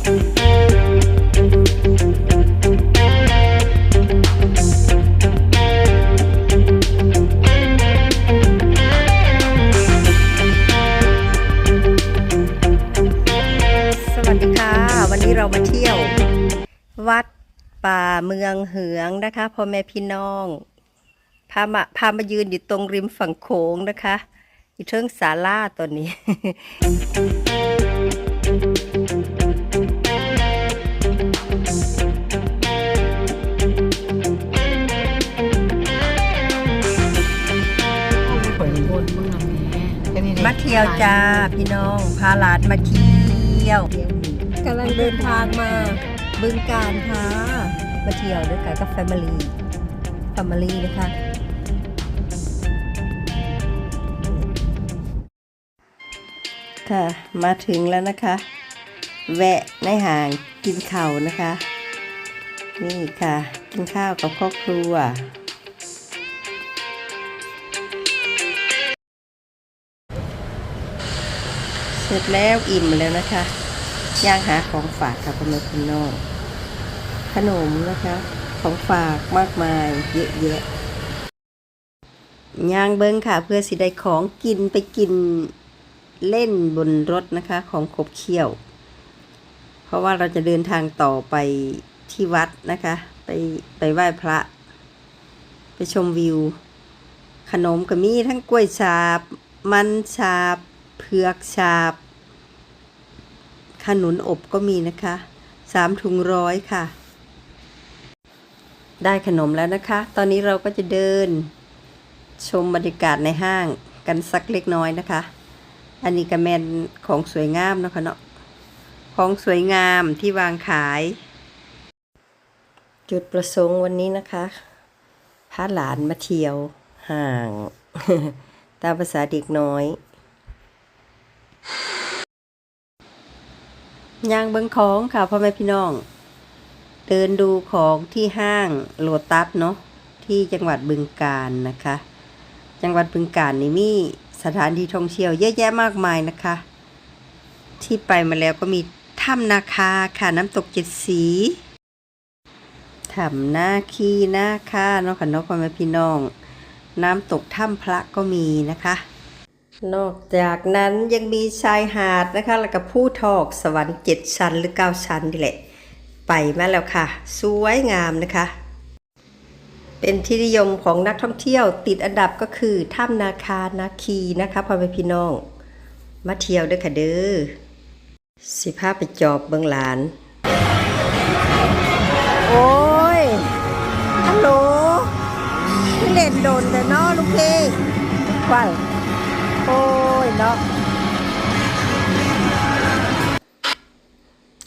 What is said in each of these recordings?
สวัสดีค่ะ วันนี้เรามาเที่ยว วัดป่าเมืองเหืองนะคะพ่อแม่พี่น้อง พามาพามายืนอยู่ตรงริมฝั่งโขงนะคะ อยู่เทิงศาลาตัวนี้ ที่ยวจ้าพี่น้องพาหลานมาเที่ยวกำลังเดินทางมาบึงการค่ะมาเที่ยวด้วยกันกับแฟมิลี่แฟมิลี่นะคะค่ะมาถึงแล้วนะคะ แวะในห่างกินข้าวนะคะ นี่ค่ะ กินข้าวกับครอบครัว สร็จแล้วอิ่มแล้วนะคะย่างหาของฝากค่ะพ่อแม่พี่น้องขนมนะคะ ของฝากมากมายเยอะแยะย่างเบิ้งค่ะ เพื่อสิได้ของกินไปกินเล่นบนรถนะคะ ของขบเคี้ยว เพราะว่าเราจะเดินทางต่อไปที่วัดนะคะ ไปไปไหว้พระ ไปชมวิว ขนมก็มีทั้งกล้วยฉาบ มันฉาบ เผือกฉาบ ขนุนอบก็มีนะคะสามถุงร้อยค่ะ ได้ขนมแล้วนะคะ ตอนนี้เราก็จะเดิน ชมบรรยากาศในห้างกันสักเล็กน้อยนะคะ อันนี้ก็แมนของสวยงามนะคะเนาะของสวยงามที่วางขาย จุดประสงค์วันนี้นะคะพาหลานมาเที่ยวห่าง ตามภาษาเด็กน้อย ย่างเบิงของค่ะพ่อแม่พี่น้อง เดินดูของที่ห้างโลตัสเนาะที่จังหวัดบึงกาฬนะคะ จังหวัดบึงกาฬนี่มีสถานที่ท่องเที่ยวเยอะแยะมากมายนะคะ ที่ไปมาแล้วก็มีถ้ำนาคาค่ะน้ำตกเจ็ดสีถ้ำนาคีนาคาเนาะค่ะเนาะพ่อแม่พี่น้อง น้ำตกถ้ำพระก็มีนะคะ นอกจากนั้นยังมีชายหาดนะคะแล้วก็ผู้ทอกสวรรค์เจ็ดชั้นหรือเก้าชั้นนี่แหละ ไปมาแล้วค่ะ สวยงามนะคะ เป็นที่นิยมของนักท่องเที่ยวติดอันดับก็คือถ้ำนาคานาคีนะคะพ่อแม่พี่น้อง มาเที่ยวด้อค่ะเด้อสิพาไปจอบเบื้องหลาน โอ้ยฮัลโหลเล่นโดนแต่นอลูกพี่ว้าว โอ้ยเนาะ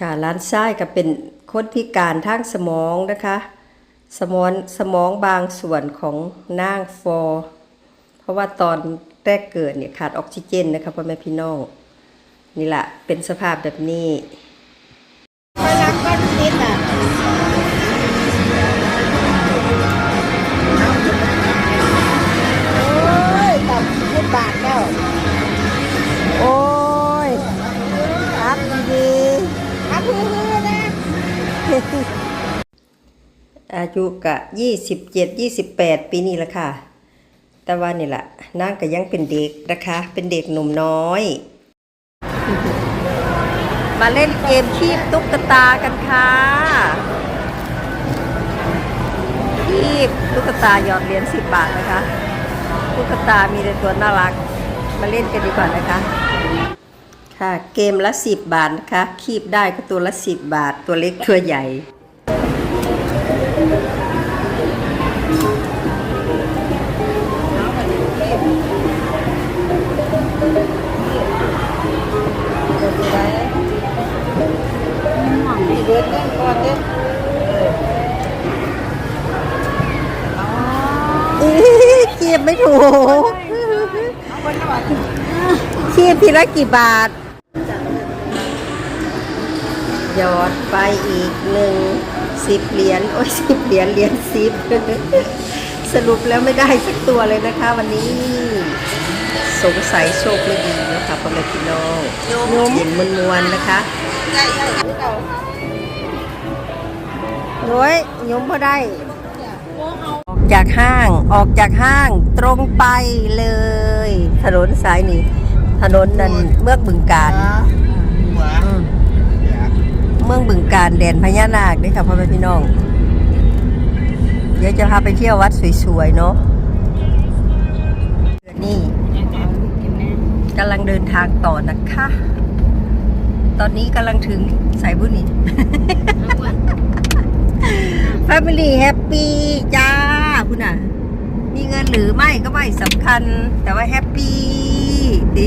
ค่ะร้านไส้ก็เป็นคนพิการทางสมองนะคะ สมองสมองบางส่วนของนางฟอ เพราะว่าตอนแรกเกิดเนี่ยขาดออกซิเจนนะคะพ่อแม่พี่น้อง นี่แหละเป็นสภาพแบบนี้ ยุกะยี่สิบเจ็ดยี่สิบแปดปีนี่ละค่ะ แต่ว่านี่แหละนางก็ยังเป็นเด็กนะคะ เป็นเด็กหนุ่มน้อย มาเล่นเกมคีบตุ๊กตากันค่ะ คีบตุ๊กตาหยอดเหรียญสิบบาทนะคะ ตุ๊กตามีแต่ตัวน่ารัก มาเล่นกันดีกว่านะคะ ค่ะ เกมละสิบบาทนะคะ คีบได้ก็ตัวละสิบบาท ตัวเล็กตัวใหญ่ มีเด็กเล่นก่อนเด้อีคีบไม่ถูกเอาคนละบาทคีบทีละกี่บาท หยอดไปอีกหนึ่งสิบเหรียญโอ้ยสิบเหรียญเหรียญสิบสรุปแล้วไม่ได้สักตัวเลยนะคะ วันนี้ สงสัยโชคไม่ดีนะคะพ่อแม่พี่น้องเย็นมวนๆนะคะ เก่าโอ้ยยมพอได้ ออกจากห้างออกจากห้างตรงไปเลย ถนนสายนี้ ถนนนั้นเมืองบึงการอืมเมืองบึงการแดนพญานาคด้วยค่ะพ่อแม่พี่น้อง เดี๋ยวจะพาไปเที่ยววัดสวยๆเนาะนี่กำลังเดินทางต่อนะคะ ตอนนี้กำลังถึงสายบุญนี่ Family Happy จ้าคุณอะ มีเงินหรือไม่ก็ไม่สำคัญ แต่ว่าแฮปปี้ดิ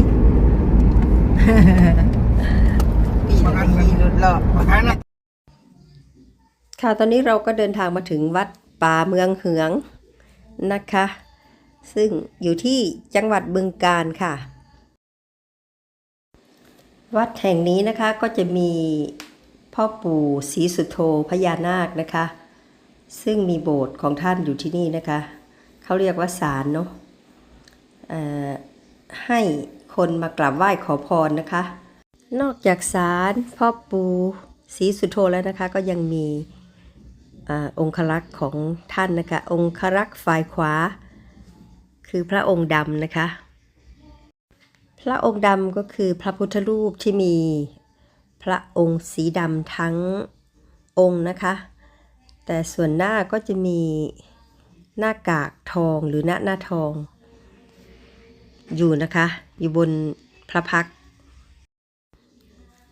ปีละปีรถหลอกค่ะตอนนี้เราก็เดินทางมาถึงวัดป่าเมืองเหืองนะคะ ซึ่งอยู่ที่จังหวัดบึงกาฬค่ะ วัดแห่งนี้นะคะก็จะมีพ่อปู่ศรีสุโธพญานาคนะคะ ซึ่งมีโบสถ์ของท่านอยู่ที่นี่นะคะ เขาเรียกว่าศาลเนาะให้คนมากราบไหว้ขอพรนะคะ นอกจากศาลพ่อปู่ศรีสุโธแล้วนะคะก็ยังมีอองครักษ์ของท่านนะคะ องครักษ์ฝ่ายขวา คือพระองค์ดำนะคะ พระองค์ดำก็คือพระพุทธรูปที่มีพระองค์สีดำทั้งองค์นะคะ แต่ส่วนหน้าก็จะมีหน้ากากทองหรือหน้าหน้าทอง อยู่นะคะ อยู่บนพระพัก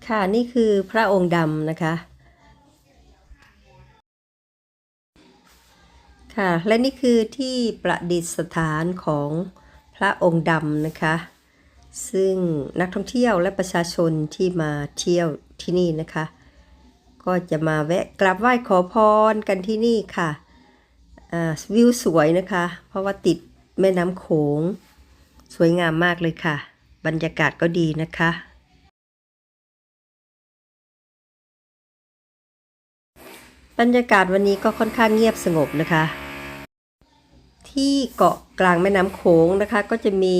ค่ะนี่คือพระองค์ดำนะคะ ค่ะและนี่คือที่ประดิษฐานของพระองค์ดำนะคะ ซึ่งนักท่องเที่ยวและประชาชนที่มาเที่ยวที่นี่นะคะ ก็จะมาแวะกราบไหว้ขอพรกันที่นี่ค่ะวิวสวยนะคะ เพราะว่าติดแม่น้ำโขง สวยงามมากเลยค่ะ บรรยากาศก็ดีนะคะ บรรยากาศวันนี้ก็ค่อนข้างเงียบสงบนะคะ ที่เกาะกลางแม่น้ำโขงนะคะ ก็จะมี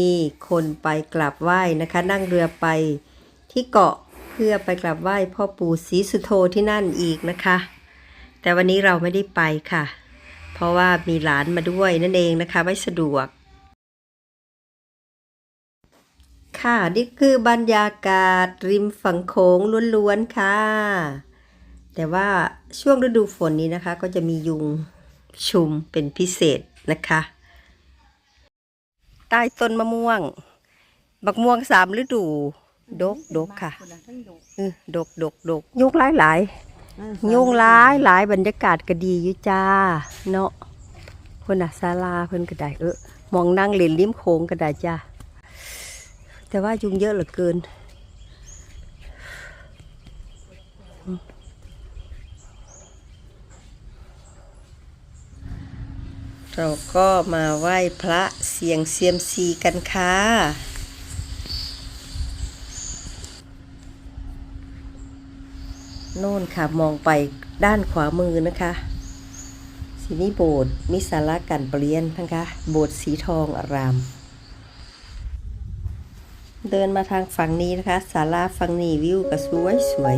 คนไปกราบไหว้นะคะ นั่งเรือไปที่เกาะ พื่อไปกราบไหว้พ่อปู่ศรีสุโธที่นั่นอีกนะคะ แต่วันนี้เราไม่ได้ไปค่ะ เพราะว่ามีหลานมาด้วยนั่นเองนะคะไม่สะดวก ค่ะนี่คือบรรยากาศริมฝั่งโขงล้วนๆค่ะ แต่ว่าช่วงฤดูฝนนี้นะคะ ก็จะมียุงชุมเป็นพิเศษนะคะ ใต้ต้นมะม่วงบักม่วงสามฤดู ดกดกค่ะ เออดกดกดกยุงหลายหลายยุงหลายหลายบรรยากาศก็ดีอยู่จ้า เนาะคนน่ะศาลาเพิ่นก็ได้เออมองนั่งเล่นริมโค้งก็ได้จ้าแต่ว่ายุงเยอะเหลือเกินเราก็มาไหว้พระเสียงเซียมซีกันค่ะ โน่นค่ะมองไปด้านขวามือนะคะสีนี้โบสถ์มิสาระกันเปลี่ยนนะคะโบสถ์สีทองอาราม เดินมาทางฝั่งนี้นะคะ ศาลาฝั่งนี้วิวก็สวยสวย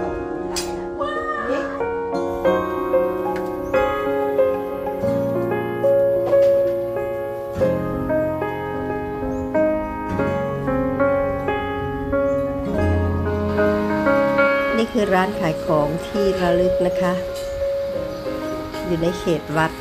านขายของที่ระลึกนะคะ อยู่ในเขตวัด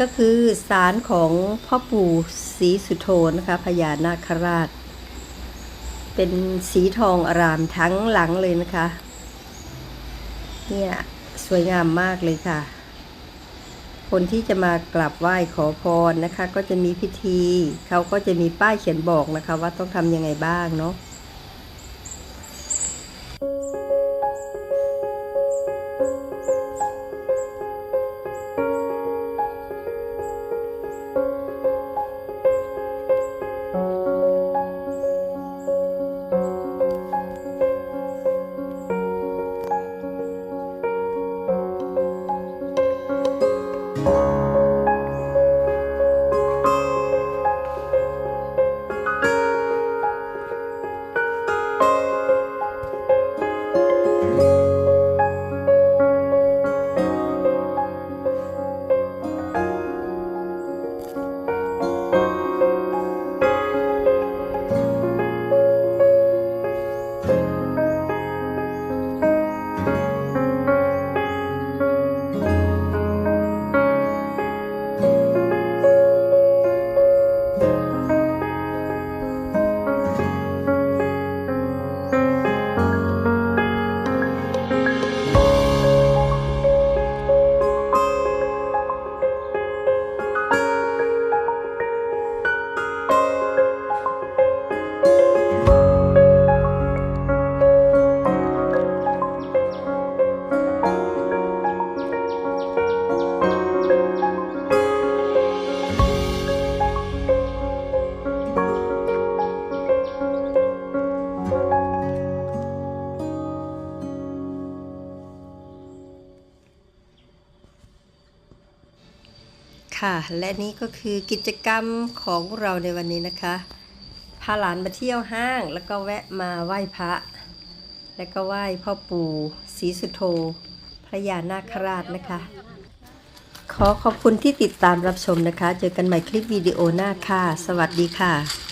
ก็คือศาลของพ่อปู่ศรีสุโธนะคะพญานาคราช เป็นสีทองอารามทั้งหลังเลยนะคะ เนี่ยสวยงามมากเลยค่ะ คนที่จะมากราบไหว้ขอพรนะคะ ก็จะมีพิธี เขาก็จะมีป้ายเขียนบอกนะคะ ว่าต้องทำยังไงบ้างเนาะ ค่ะ และนี่ก็คือกิจกรรมของเราในวันนี้นะคะ พาหลานมาเที่ยวห้าง แล้วก็แวะมาไหว้พระ แล้วก็ไหว้พ่อปู่ศรีสุโธพระยานาคราชนะคะ ขอขอบคุณที่ติดตามรับชมนะคะ เจอกันใหม่คลิปวิดีโอหน้าค่ะ สวัสดีค่ะ